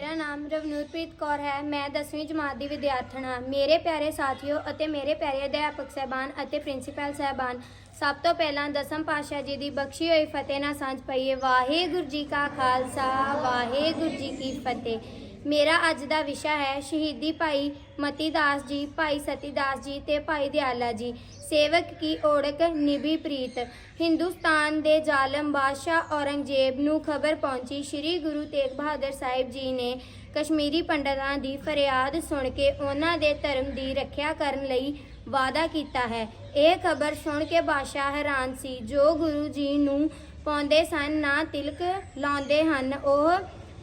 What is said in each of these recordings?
ਮੇਰਾ ਨਾਮ ਰਵਨੂਰਪ੍ਰੀਤ ਕੌਰ ਹੈ। ਮੈਂ 10ਵੀਂ ਜਮਾਤ ਦੀ ਵਿਦਿਆਰਥਣ ਹਾਂ। ਮੇਰੇ ਪਿਆਰੇ ਸਾਥੀਓ ਅਤੇ ਮੇਰੇ ਪਿਆਰੇ ਅਧਿਆਪਕ ਸਹਿਬਾਨ ਅਤੇ ਪ੍ਰਿੰਸੀਪਲ ਸਹਿਬਾਨ, ਸਭ ਤੋਂ ਪਹਿਲਾਂ ਦਸਮ ਪਾਤਸ਼ਾਹ ਜੀ ਦੀ ਬਖਸ਼ੀ ਹੋਈ ਫਤਿਹ ਨਾਲ ਸਾਂਝ ਪਈਏ। ਵਾਹਿਗੁਰੂ ਜੀ ਕਾ ਖਾਲਸਾ, ਵਾਹਿਗੁਰੂ ਜੀ ਕੀ ਫਤਿਹ। ਮੇਰਾ ਅੱਜ ਦਾ ਵਿਸ਼ਾ ਹੈ ਸ਼ਹੀਦੀ ਭਾਈ ਮਤੀ ਦਾਸ ਜੀ, ਭਾਈ ਸਤੀ ਦਾਸ ਜੀ ਤੇ ਭਾਈ ਦਿਆਲਾ ਜੀ। ਸੇਵਕ ਕੀ ਓੜਕ ਨਿਭੀ ਪ੍ਰੀਤ। ਹਿੰਦੁਸਤਾਨ ਦੇ ਜ਼ਾਲਮ ਬਾਦਸ਼ਾਹ ਔਰੰਗਜ਼ੇਬ ਨੂੰ ਖਬਰ ਪਹੁੰਚੀ ਸ੍ਰੀ ਗੁਰੂ ਤੇਗ ਬਹਾਦਰ ਸਾਹਿਬ ਜੀ ਨੇ ਕਸ਼ਮੀਰੀ ਪੰਡਤਾਂ ਦੀ ਫਰਿਆਦ ਸੁਣ ਕੇ ਉਹਨਾਂ ਦੇ ਧਰਮ ਦੀ ਰੱਖਿਆ ਕਰਨ ਲਈ ਵਾਅਦਾ ਕੀਤਾ ਹੈ। ਇਹ ਖਬਰ ਸੁਣ ਕੇ ਬਾਦਸ਼ਾਹ ਹੈਰਾਨ ਸੀ। ਜੋ ਗੁਰੂ ਜੀ ਨੂੰ ਪਾਉਂਦੇ ਸਨ, ਨਾ ਤਿਲਕ ਲਾਉਂਦੇ ਹਨ, ਉਹ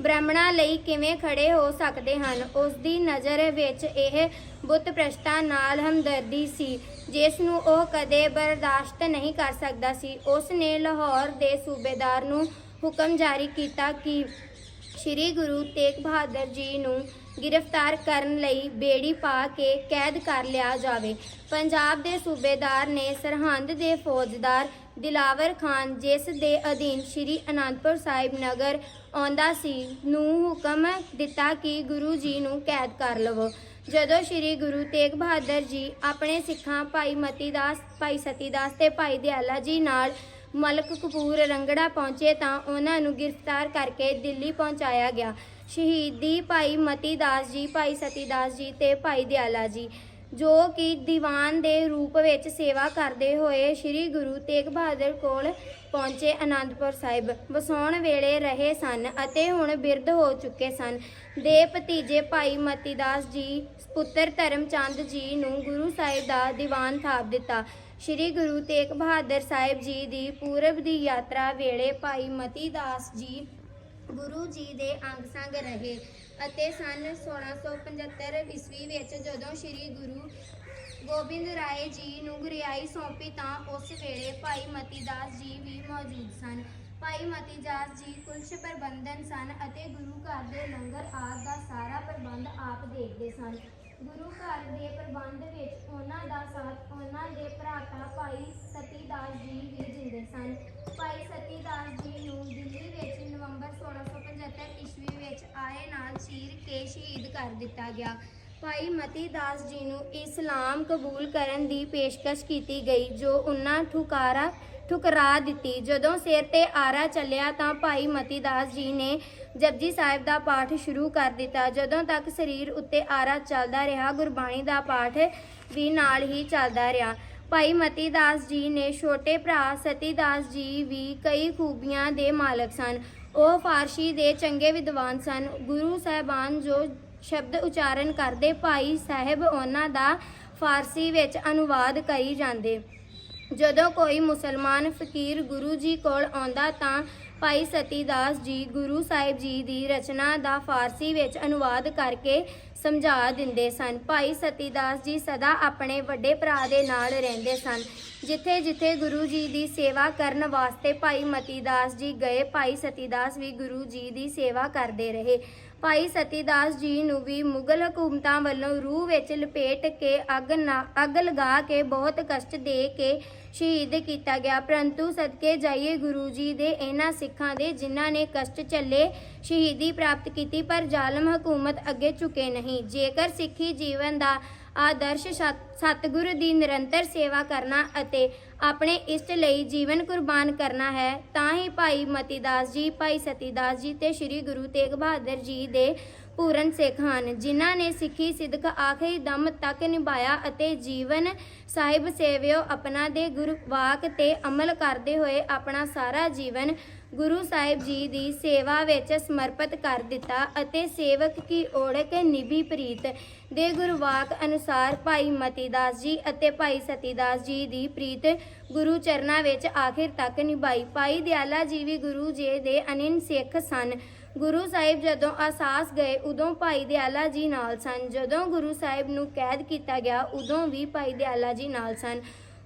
ਬ੍ਰਾਹਮਣਾਂ ਲਈ ਕਿਵੇਂ ਖੜੇ ਹੋ ਸਕਦੇ ਹਨ? ਉਸ ਦੀ ਨਜ਼ਰ ਵਿੱਚ ਇਹ ਬੁੱਤ ਪ੍ਰਸ਼ਟਾਂ ਨਾਲ ਹਮਦਰਦੀ ਸੀ, ਜਿਸ ਨੂੰ ਉਹ ਕਦੇ ਬਰਦਾਸ਼ਤ ਨਹੀਂ ਕਰ ਸਕਦਾ ਸੀ। ਉਸ ਨੇ ਲਾਹੌਰ ਦੇ ਸੂਬੇਦਾਰ ਨੂੰ ਹੁਕਮ ਜਾਰੀ ਕੀਤਾ ਕਿ ਸ੍ਰੀ ਗੁਰੂ ਤੇਗ ਬਹਾਦਰ ਜੀ ਨੂੰ ਗ੍ਰਿਫਤਾਰ ਕਰਨ ਲਈ ਬੇੜੀ ਪਾ ਕੇ ਕੈਦ ਕਰ ਲਿਆ ਜਾਵੇ। ਪੰਜਾਬ ਦੇ ਸੂਬੇਦਾਰ ਨੇ ਸਰਹੰਦ ਦੇ ਫੌਜਦਾਰ ਦਿਲਾਵਰ ਖਾਨ, ਜਿਸ ਦੇ ਅਧੀਨ ਸ੍ਰੀ ਅਨੰਦਪੁਰ ਸਾਹਿਬ ਨਗਰ ਆਉਂਦਾ ਸੀ, ਨੂੰ ਹੁਕਮ ਦਿੱਤਾ ਕਿ ਗੁਰੂ ਜੀ ਨੂੰ ਕੈਦ ਕਰ ਲਵੋ। ਜਦੋਂ ਸ੍ਰੀ ਗੁਰੂ ਤੇਗ ਬਹਾਦਰ ਜੀ ਆਪਣੇ ਸਿੱਖਾਂ ਭਾਈ ਮਤੀ ਦਾਸ, ਭਾਈ ਸਤੀ ਦਾਸ ਤੇ ਭਾਈ ਦਿਆਲਾ ਜੀ ਨਾਲ ਮਲਕ ਕਪੂਰ ਰੰਗੜਾ ਪਹੁੰਚੇ ਤਾਂ ਉਹਨਾਂ ਨੂੰ ਗ੍ਰਿਫਤਾਰ ਕਰਕੇ ਦਿੱਲੀ ਪਹੁੰਚਾਇਆ ਗਿਆ। ਸ਼ਹੀਦੀ ਭਾਈ ਮਤੀ ਦਾਸ ਜੀ, ਭਾਈ ਸਤੀ ਦਾਸ ਜੀ ਤੇ ਭਾਈ ਦਿਆਲਾ ਜੀ। ਜੋ ਕਿ ਦੀਵਾਨ ਦੇ ਰੂਪ ਵਿੱਚ ਸੇਵਾ ਕਰਦੇ ਹੋਏ ਸ੍ਰੀ ਗੁਰੂ ਤੇਗ ਬਹਾਦਰ ਕੋਲ ਪਹੁੰਚੇ ਅਨੰਦਪੁਰ ਸਾਹਿਬ। ਵਸਾਉਣ ਵੇਲੇ ਰਹੇ ਸਨ ਅਤੇ ਹੁਣ ਬਿਰਧ ਹੋ ਚੁੱਕੇ ਸਨ। ਦੇ ਭਤੀਜੇ ਭਾਈ ਮਤੀ ਦਾਸ ਜੀ, ਪੁੱਤਰ ਧਰਮਚੰਦ ਜੀ ਨੂੰ ਗੁਰੂ ਸਾਹਿਬ ਦਾ ਦੀਵਾਨ ਥਾਪ ਦਿੱਤਾ। ਸ੍ਰੀ ਗੁਰੂ ਤੇਗ ਬਹਾਦਰ ਸਾਹਿਬ ਜੀ ਦੀ ਪੂਰਬ ਦੀ ਯਾਤਰਾ ਵੇਲੇ ਭਾਈ ਮਤੀ ਦਾਸ ਜੀ ਗੁਰੂ ਜੀ ਦੇ ਅੰਗ ਸੰਗ ਰਹੇ। ਅਤੇ ਸਨ 1675 ਈਸਵੀ ਵਿੱਚ ਜਦੋਂ ਸ੍ਰੀ ਗੁਰੂ ਗੋਬਿੰਦ ਰਾਏ ਜੀ ਨੂੰ ਗੁਰਿਆਈ ਸੌਂਪੀ ਤਾਂ ਉਸ ਵੇਲੇ ਭਾਈ ਮਤੀ ਦਾਸ ਜੀ ਵੀ ਮੌਜੂਦ ਸਨ। ਭਾਈ ਮਤੀ ਦਾਸ ਜੀ ਕੁਲਸ਼ ਪ੍ਰਬੰਧਨ ਸਨ ਅਤੇ ਗੁਰੂ ਘਰ ਦੇ ਲੰਗਰ ਆਦਿ ਦਾ ਸਾਰਾ ਪ੍ਰਬੰਧ ਆਪ ਦੇਖਦੇ ਸਨ। ਗੁਰੂ ਘਰ ਦੇ ਪ੍ਰਬੰਧ ਵਿੱਚ ਉਹਨਾਂ ਦਾ ਸਾਥ ਉਹਨਾਂ ਦੇ ਭਰਾਤਾ ਭਾਈ ਸਤੀ ਦਾਸ ਜੀ ਵੀ ਦਿੰਦੇ ਸਨ ਭਾਈ ਸਤੀ ਦਾਸ ਜੀ ਨੂੰ ਦਿੱਲੀ ਵਿੱਚ ਨਵੰਬਰ 1675 ਈਸਵੀ ਵਿੱਚ ਆਏ ਨਾਲ ਚੀਰ ਕੇ ਸ਼ਹੀਦ ਕਰ ਦਿੱਤਾ ਗਿਆ। ਭਾਈ ਮਤੀ ਦਾਸ ਜੀ ਨੂੰ ਇਸਲਾਮ ਕਬੂਲ ਕਰਨ ਦੀ ਪੇਸ਼ਕਸ਼ ਕੀਤੀ ਗਈ, ਜੋ ਉਹਨਾਂ ਠੁਕਾਰਾ, ਠੁਕਰਾ ਦਿੱਤੀ। ਜਦੋਂ ਸਿਰ ਤੇ ਆਰਾ ਚੱਲਿਆ ਤਾਂ ਭਾਈ ਮਤੀ ਦਾਸ ਜੀ ਨੇ ਜਪਜੀ ਸਾਹਿਬ ਦਾ ਪਾਠ ਸ਼ੁਰੂ ਕਰ ਦਿੱਤਾ। ਜਦੋਂ ਤੱਕ ਸਰੀਰ ਉੱਤੇ ਆਰਾ ਚੱਲਦਾ ਰਿਹਾ, ਗੁਰਬਾਣੀ ਦਾ ਪਾਠ ਵੀ ਨਾਲ ਹੀ ਚੱਲਦਾ ਰਿਹਾ। ਭਾਈ ਮਤੀ ਦਾਸ ਜੀ ਨੇ ਛੋਟੇ ਭਰਾ ਸਤੀ ਦਾਸ ਜੀ ਵੀ ਕਈ ਖੂਬੀਆਂ ਦੇ ਮਾਲਕ ਸਨ। ਉਹ ਫਾਰਸੀ ਦੇ ਚੰਗੇ ਵਿਦਵਾਨ ਸਨ। ਗੁਰੂ ਸਾਹਿਬਾਨ ਜੋ ਸ਼ਬਦ ਉਚਾਰਨ ਕਰਦੇ ਭਾਈ ਸਾਹਿਬ ਉਹਨਾਂ ਦਾ ਫਾਰਸੀ ਵਿੱਚ ਅਨੁਵਾਦ ਕਰੀ ਜਾਂਦੇ। ਜਦੋਂ ਕੋਈ ਮੁਸਲਮਾਨ ਫਕੀਰ ਗੁਰੂ ਜੀ ਕੋਲ ਆਉਂਦਾ ਤਾਂ ਭਾਈ ਸਤੀ ਦਾਸ ਜੀ ਗੁਰੂ ਸਾਹਿਬ ਜੀ ਦੀ ਰਚਨਾ ਦਾ ਫਾਰਸੀ ਵਿੱਚ ਅਨੁਵਾਦ ਕਰਕੇ ਸਮਝਾ ਦਿੰਦੇ ਸਨ। ਭਾਈ ਸਤੀ ਦਾਸ ਜੀ ਸਦਾ ਆਪਣੇ ਵੱਡੇ ਭਰਾ ਦੇ ਨਾਲ ਰਹਿੰਦੇ ਸਨ। ਜਿੱਥੇ ਜਿੱਥੇ ਗੁਰੂ ਜੀ ਦੀ ਸੇਵਾ ਕਰਨ ਵਾਸਤੇ ਭਾਈ ਮਤੀ ਦਾਸ ਜੀ ਗਏ, ਭਾਈ ਸਤੀ ਦਾਸ ਵੀ ਗੁਰੂ ਜੀ ਦੀ ਸੇਵਾ ਕਰਦੇ ਰਹੇ। ਭਾਈ ਸਤੀ ਦਾਸ ਜੀ ਨੂੰ ਵੀ ਮੁਗਲ ਹਕੂਮਤਾਂ ਵੱਲੋਂ ਰੂਹ ਵਿੱਚ ਲਪੇਟ ਕੇ ਅੱਗ ਨਾ, ਅੱਗ ਲਗਾ ਕੇ ਬਹੁਤ ਕਸ਼ਟ ਦੇ ਕੇ ਸ਼ਹੀਦ ਕੀਤਾ ਗਿਆ। ਪਰੰਤੂ ਸਦਕੇ ਜਾਈਏ ਗੁਰੂ ਜੀ ਦੇ ਇਹਨਾਂ ਸਿੱਖਾਂ ਦੇ ਜਿਨ੍ਹਾਂ ਨੇ ਕਸ਼ਟ ਝੱਲੇ ਸ਼ਹੀਦੀ ਪ੍ਰਾਪਤ ਕੀਤੀ, ਪਰ ਜ਼ਾਲਮ ਹਕੂਮਤ ਅੱਗੇ ਝੁਕੇ ਨਹੀਂ। ਜੇਕਰ ਸਿੱਖੀ ਜੀਵਨ ਦਾ ਆਦਰਸ਼ ਸਤ- ਸਤਿਗੁਰੂ ਦੀ ਨਿਰੰਤਰ ਸੇਵਾ ਕਰਨਾ ਅਤੇ ਆਪਣੇ ਇਸ਼ਟ ਲਈ ਜੀਵਨ ਕੁਰਬਾਨ ਕਰਨਾ ਹੈ, ਤਾਂ ਹੀ ਭਾਈ ਮਤੀ ਦਾਸ ਜੀ, ਭਾਈ ਸਤੀ ਦਾਸ ਜੀ ਤੇ ਸ੍ਰੀ ਗੁਰੂ ਤੇਗ ਬਹਾਦਰ ਜੀ ਦੇ ਪੂਰਨ ਸਿੱਖ ਹਨ, ਜਿਨ੍ਹਾਂ ਨੇ ਸਿੱਖੀ ਸਿਦਕ ਆਖਰੀ ਦਮ ਤੱਕ ਨਿਭਾਇਆ ਅਤੇ ਜੀਵਨ ਸਾਹਿਬ ਸੇਵਿਓ ਆਪਣਾ ਦੇ ਗੁਰਵਾਕ ਤੇ ਅਮਲ ਕਰਦੇ ਹੋਏ ਆਪਣਾ ਸਾਰਾ ਜੀਵਨ ਗੁਰੂ ਸਾਹਿਬ ਜੀ ਦੀ ਸੇਵਾ ਵਿੱਚ ਸਮਰਪਿਤ ਕਰ ਦਿੱਤਾ ਅਤੇ ਸੇਵਕ ਕੀ ਓੜਕ ਨਿਭੀ ਪ੍ਰੀਤ ਦੇ ਗੁਰਵਾਕ ਅਨੁਸਾਰ ਭਾਈ ਮਤੀ ਦਾਸ ਜੀ ਅਤੇ ਭਾਈ ਸਤੀ ਦਾਸ ਜੀ ਦੀ ਪ੍ਰੀਤ ਗੁਰੂ ਚਰਨਾਂ ਵਿੱਚ ਆਖਿਰ ਤੱਕ ਨਿਭਾਈ। ਭਾਈ ਦਿਆਲਾ ਜੀ ਵੀ ਗੁਰੂ ਜੀ ਦੇ ਅਨਿਨ ਸਿੱਖ ਸਨ। ਗੁਰੂ ਸਾਹਿਬ ਜਦੋਂ ਆਸਾਸ ਗਏ, ਉਦੋਂ ਭਾਈ ਦਿਆਲਾ ਜੀ ਨਾਲ ਸਨ। ਜਦੋਂ ਗੁਰੂ ਸਾਹਿਬ ਨੂੰ ਕੈਦ ਕੀਤਾ ਗਿਆ, ਉਦੋਂ ਵੀ ਭਾਈ ਦਿਆਲਾ ਜੀ ਨਾਲ ਸਨ।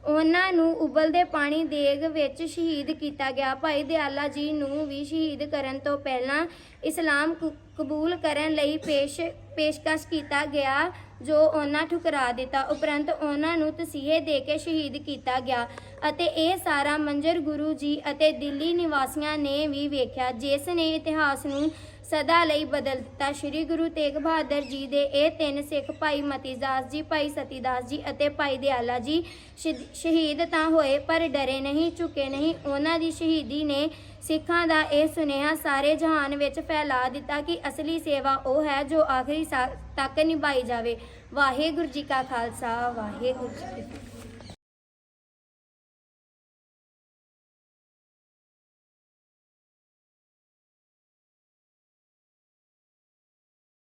ਉਹਨਾਂ ਨੂੰ ਉਬਲਦੇ ਪਾਣੀ ਦੇਗ ਵਿੱਚ ਸ਼ਹੀਦ ਕੀਤਾ ਗਿਆ। ਭਾਈ ਦਿਆਲਾ ਜੀ ਨੂੰ ਵੀ ਸ਼ਹੀਦ ਕਰਨ ਤੋਂ ਪਹਿਲਾਂ ਇਸਲਾਮ ਕ- ਕਬੂਲ ਕਰਨ ਲਈ ਪੇਸ਼, ਪੇਸ਼ਕਸ਼ ਕੀਤਾ ਗਿਆ, ਜੋ ਉਹਨਾਂ ਠੁਕਰਾ ਦਿੱਤਾ। ਉਪਰੰਤ ਉਹਨਾਂ ਨੂੰ ਤਸੀਹੇ ਦੇ ਕੇ ਸ਼ਹੀਦ ਕੀਤਾ ਗਿਆ ਅਤੇ ਇਹ ਸਾਰਾ ਮੰਜ਼ਰ ਗੁਰੂ ਜੀ ਅਤੇ ਦਿੱਲੀ ਨਿਵਾਸੀਆਂ ਨੇ ਵੀ ਵੇਖਿਆ, ਜਿਸ ਨੇ ਇਤਿਹਾਸ ਨੂੰ ਸਦਾ ਲਈ ਬਦਲ ਦਿੱਤਾ ਸ੍ਰੀ ਗੁਰੂ ਤੇਗ ਬਹਾਦਰ ਜੀ ਦੇ ਇਹ ਤਿੰਨ ਸਿੱਖ ਭਾਈ ਮਤੀਦਾਸ ਜੀ, ਭਾਈ ਸਤੀਦਾਸ ਜੀ ਅਤੇ ਭਾਈ ਦਿਆਲਾ ਜੀ ਸ਼ਹੀਦ- ਤਾਂ ਹੋਏ ਪਰ ਡਰੇ ਨਹੀਂ, ਝੁਕੇ ਨਹੀਂ। ਉਹਨਾਂ ਦੀ ਸ਼ਹੀਦੀ ਨੇ ਸਿੱਖਾਂ ਦਾ ਇਹ ਸੁਨੇਹਾ ਸਾਰੇ ਜਹਾਨ ਵਿੱਚ ਫੈਲਾ ਦਿੱਤਾ ਕਿ ਅਸਲੀ ਸੇਵਾ ਉਹ ਹੈ ਜੋ ਆਖਰੀ ਸਾਹ ਤੱਕ ਨਿਭਾਈ ਜਾਵੇ। ਵਾਹਿਗੁਰੂ ਜੀ ਕਾ ਖਾਲਸਾ, ਵਾਹਿਗੁਰੂ ਜੀ ਕੀ ਫਤਿਹ।